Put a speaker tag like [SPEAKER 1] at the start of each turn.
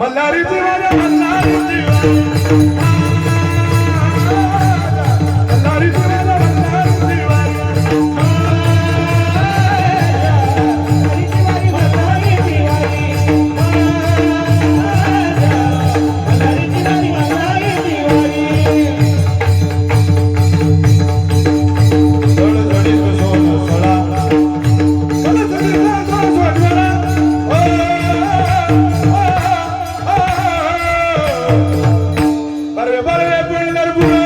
[SPEAKER 1] मल्हारी जीवाला मल्हारी जीवा బలవేపు